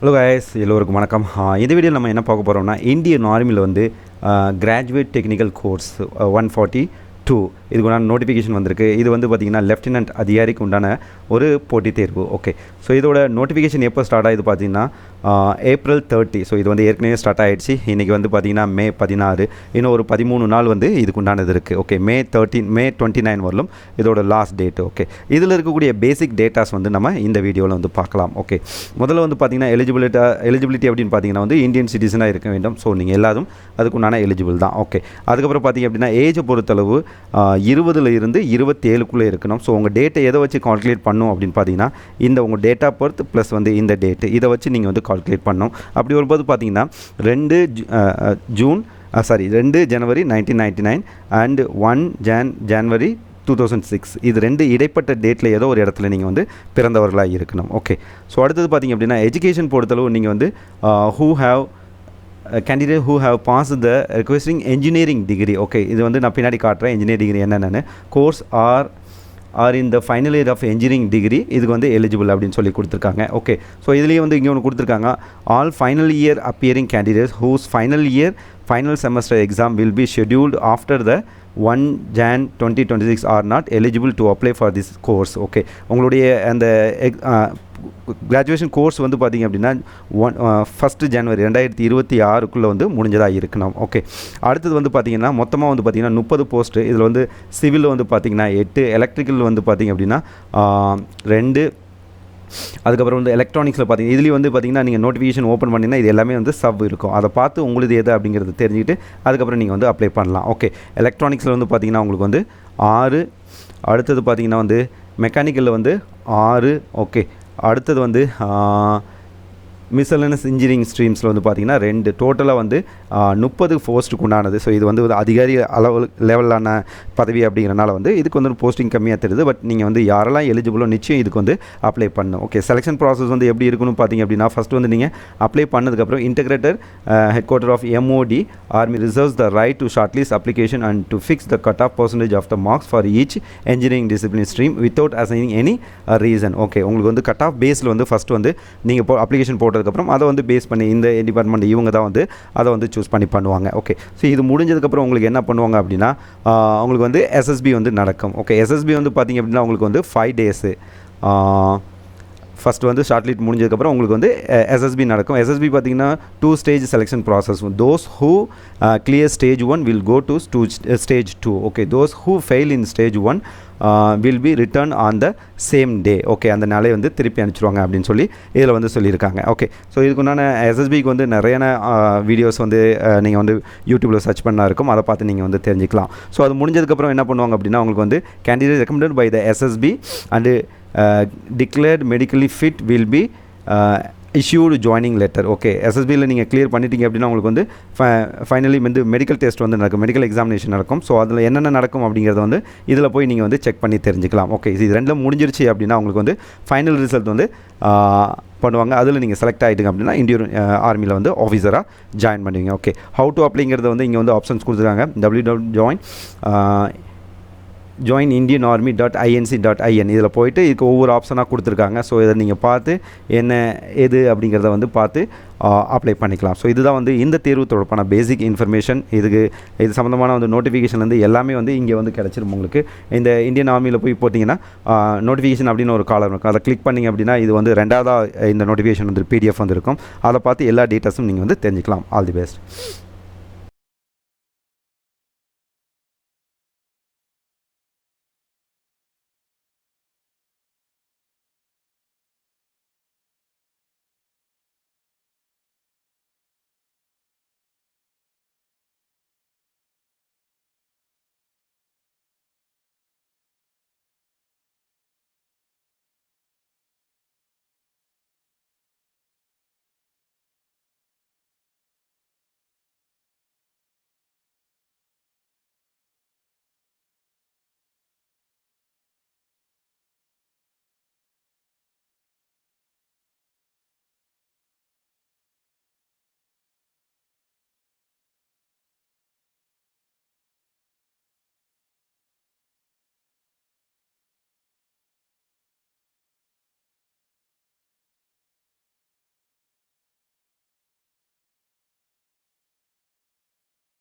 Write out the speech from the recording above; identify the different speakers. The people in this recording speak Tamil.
Speaker 1: Hello guys. எல்லோருக்கும் வணக்கம். இந்த வீடியோ நம்ம என்ன பார்க்க போகிறோம்னா இந்தியன் ஆர்மியில் வந்து graduate technical course one forty two இதுக்கு உண்டான நோட்டிஃபிகேஷன் வந்திருக்கு. இது வந்து பார்த்திங்கன்னா லெஃப்டினன்ட் அதிகாரிக்கு உண்டான ஒரு போட்டித் தேர்வு. ஓகே ஸோ இதோட நோட்டிஃபிகேஷன் எப்போ ஸ்டார்ட் ஆகுது பார்த்தீங்கன்னா ஏப்ரல் தேர்ட்டி ஸோ இது வந்து ஏற்கனவே ஸ்டார்ட் ஆகிடுச்சு இன்றைக்கி வந்து பார்த்திங்கன்னா மே பதினாறு. இன்னும் ஒரு பதிமூணு நாள் வந்து இதுக்கு உண்டானது இருக்குது okay May thirteen May twenty nine வரலும் இதோட லாஸ்ட் டேட் ஓகே இதில் இருக்கக்கூடிய பேசிக் டேட்டாஸ் வந்து நம்ம இந்த வீடியோவில் வந்து பார்க்கலாம். ஓகே முதல்ல வந்து பார்த்தீங்கன்னா எலிஜிபிலிட்டா எலிஜிபிலிட்டி அப்படின்னு பார்த்தீங்கன்னா வந்து இந்தியன் சிட்டிசனாக இருக்க வேண்டும். ஸோ நீங்கள் எல்லாரும் அதுக்குண்டான எலிஜிபிள் தான். ஓகே அதுக்கப்புறம் பார்த்தீங்க அப்படின்னா ஏஜை பொறுத்தளவு இருபதுல இருந்து இருபத்தேழுக்குள்ளே இருக்கணும். ஸோ உங்கள் டேட்டை எதை வச்சு கால்குலேட் பண்ணும் அப்படின்னு பார்த்தீங்கன்னா இந்த உங்கள் டேட் ஆஃப் பர்த் ப்ளஸ் வந்து இந்த டேட்டு இதை வச்சு நீங்கள் வந்து கால்குலேட் பண்ணணும். அப்படி வரும்போது பார்த்தீங்கன்னா ரெண்டு ஜூன் சாரி ரெண்டு ஜனவரி nineteen ninety nine and one Jan January two thousand six இது ரெண்டு இடைப்பட்ட டேட்டில் ஏதோ ஒரு இடத்துல நீங்கள் வந்து பிறந்தவர்களாக இருக்கணும். ஓகே ஸோ அடுத்தது பார்த்தீங்க அப்படின்னா எஜுகேஷன் பொறுத்தளவு நீங்கள் வந்து who have candidate who have pass the requesting engineering degree okay இது வந்து நான் பின்னாடி காட்டுறேன் engineering டிகிரி என்னென்னு. Course are are in the final year of engineering degree இதுக்கு வந்து எலிஜிபிள் அப்படின்னு சொல்லி கொடுத்துருக்காங்க. ஓகே ஸோ இதுலேயே வந்து இங்கே ஒன்று கொடுத்துருக்காங்க. All final year appearing candidates whose final year final semester exam will be scheduled after the one Jan twenty twenty six are not eligible to apply for this course okay உங்களுடைய அந்த கிராஜுவேஷன் கோர்ஸ் வந்து பார்த்தீங்க அப்படின்னா ஒன் ஃபஸ்ட்டு uh, ஜனவரி ரெண்டாயிரத்தி இருபத்தி ஆறுக்குள்ளே வந்து முடிஞ்சதாக இருக்கணும். ஓகே அடுத்தது வந்து பார்த்தீங்கன்னா மொத்தமாக வந்து பார்த்தீங்கன்னா முப்பது போஸ்ட்டு இதில் வந்து சிவில் வந்து பார்த்தீங்கன்னா எட்டு. எலக்ட்ரிக்கல் வந்து பார்த்திங்க அப்படின்னா uh, ரெண்டு. அதுக்கப்புறம் வந்து எலக்ட்ரானிக்ஸில் பார்த்தீங்கன்னா இதுலேயும் வந்து பார்த்தீங்கன்னா நீங்கள் நோட்டிஃபிகேஷன் ஓப்பன் பண்ணிங்கன்னா இது எல்லாமே வந்து சப் இருக்கும். அதை பார்த்து உங்களுது எது அப்படிங்கிறது தெரிஞ்சுக்கிட்டு அதுக்கப்புறம் நீங்கள் வந்து அப்ளை பண்ணலாம். ஓகே எலக்ட்ரானிக்ஸில் வந்து பார்த்திங்கன்னா உங்களுக்கு வந்து ஆறு. அடுத்தது பார்த்தீங்கன்னா வந்து மெக்கானிக்கலில் வந்து ஆறு. ஓகே அடுத்தது வந்து மிசலனஸ் இன்ஜினியரிங் ஸ்ட்ரீம்ஸில் வந்து பார்த்தீங்கன்னா ரெண்டு. டோட்டலாக வந்து முப்பது போஸ்ட்டுக்கு உண்டானது. ஸோ இது வந்து அதிகாரி அளவு லெவலான பதவி அப்படிங்கிறனால வந்து இதுக்கு வந்து போஸ்டிங் கம்மியாக தெரியுது. பட் நீங்கள் வந்து யாரெல்லாம் எலிஜிபிளோ நிச்சயம் இதுக்கு வந்து அப்ளை பண்ணணும். ஓகே செலெக்ஷன் ப்ராசஸ் வந்து எப்படி இருக்குன்னு பார்த்தீங்க அப்படின்னா ஃபஸ்ட் வந்து நீங்கள் அப்ளை பண்ணதுக்கப்புறம் integrated head quarter of MOD army reserves the right to shortlist application and to fix the cut off percentage of the marks for each engineering discipline stream without assigning any reason okay உங்களுக்கு வந்து கட் ஆஃப் பேஸில் வந்து ஃபஸ்ட் வந்து நீங்கள் இப்போ அப்ளிகேஷன் போட்டதுக்கப்புறம் அதை வந்து பேஸ் பண்ணி இந்த டிபார்ட்மெண்ட் இவங்க தான் வந்து அதை வந்து சூஸ் பண்ணி பண்ணுவாங்க. ஓகே ஸோ இது முடிஞ்சதுக்கப்புறம் உங்களுக்கு என்ன பண்ணுவாங்க அப்படின்னா அவங்களுக்கு வந்து எஸ்எஸ்பி வந்து நடக்கும். ஓகே எஸ்எஸ்பி வந்து பார்த்திங்க அப்படின்னா உங்களுக்கு வந்து ஃபைவ் டேஸு ஃபஸ்ட் வந்து ஷார்ட் லிட் முடிஞ்சதுக்கப்புறம் உங்களுக்கு வந்து எஸ்எஸ்பி நடக்கும். எஸ்எஸ்பி பார்த்தீங்கன்னா two stage selection process those who clear stage one will go to to stage two okay those who fail in stage one will be return on the same day okay அந்த நாளே வந்து திருப்பி அனுப்பிச்சிருவாங்க அப்படின்னு சொல்லி இதில் வந்து சொல்லியிருக்காங்க. ஓகே ஸோ இதுக்கு உண்டான எஸ்எஸ்பிக்கு வந்து நிறையான வீடியோஸ் uh, வந்து uh, நீங்கள் வந்து யூடியூப்பில் சர்ச் பண்ணால் இருக்கும். அதை பார்த்து நீங்கள் வந்து தெரிஞ்சுக்கலாம். ஸோ அது முடிஞ்சதுக்கப்புறம் என்ன பண்ணுவாங்க அப்படின்னா உங்களுக்கு வந்து candidate recommended by the SSB and declared medically fit will be issued joining letter okay எஸ்எஸ்பியில் நீங்கள் கிளியர் பண்ணிட்டீங்க அப்படின்னா உங்களுக்கு வந்து ஃபைனலி வந்து மெடிக்கல் டெஸ்ட் வந்து நடக்கும் மெடிக்கல் எக்ஸாமினேஷன் நடக்கும். ஸோ அதில் என்னென்ன நடக்கும் அப்படிங்கிறத வந்து இதில் போய் நீங்கள் வந்து செக் பண்ணி தெரிஞ்சுக்கலாம். ஓகே இது ரெண்டில் முடிஞ்சிருச்சு அப்படின்னா உங்களுக்கு வந்து ஃபைனல் ரிசல்ட் வந்து uh, பண்ணுவாங்க. அதில் நீங்கள் செலக்ட் ஆகிட்டீங்க அப்படின்னா இந்தியன் ஆர்மியில் uh, வந்து ஆஃபீஸராக ஜாயின் பண்ணுவீங்க. ஓகே ஹவு டு அப்ளைங்கிறத வந்து இங்கே வந்து ஆப்ஷன்ஸ் கொடுத்துருக்காங்க. W W join join Indian army dot INC dot IN இதில் போயிட்டு இதுக்கு ஒவ்வொரு ஆப்ஷனாக கொடுத்துருக்காங்க. ஸோ இதை நீங்கள் பார்த்து என்ன எது அப்படிங்கிறத வந்து பார்த்து அப்ளை பண்ணிக்கலாம். ஸோ இதுதான் வந்து இந்த தேர்வு தொடர்பான பேசிக் இன்ஃபர்மேஷன் இதுக்கு இது சம்மந்தமான வந்து நோட்டிஃபிகேஷன்லேருந்து எல்லாமே வந்து இங்கே வந்து கிடச்சிரும் உங்களுக்கு. இந்த இந்தியன் ஆர்மியில் போய் போட்டிங்கன்னா நோட்டிஃபிகேஷன் அப்படின்னு ஒரு காலம் இருக்கும். அதை கிளிக் பண்ணிங்க அப்படின்னா இது வந்து ரெண்டாவதாக இந்த நோட்டிஃபிகேஷன் வந்து பிடிஎஃப் வந்து இருக்கும். அதை பார்த்து எல்லா டீட்டெயில்ஸும் நீங்கள் வந்து தெரிஞ்சுக்கலாம். All the best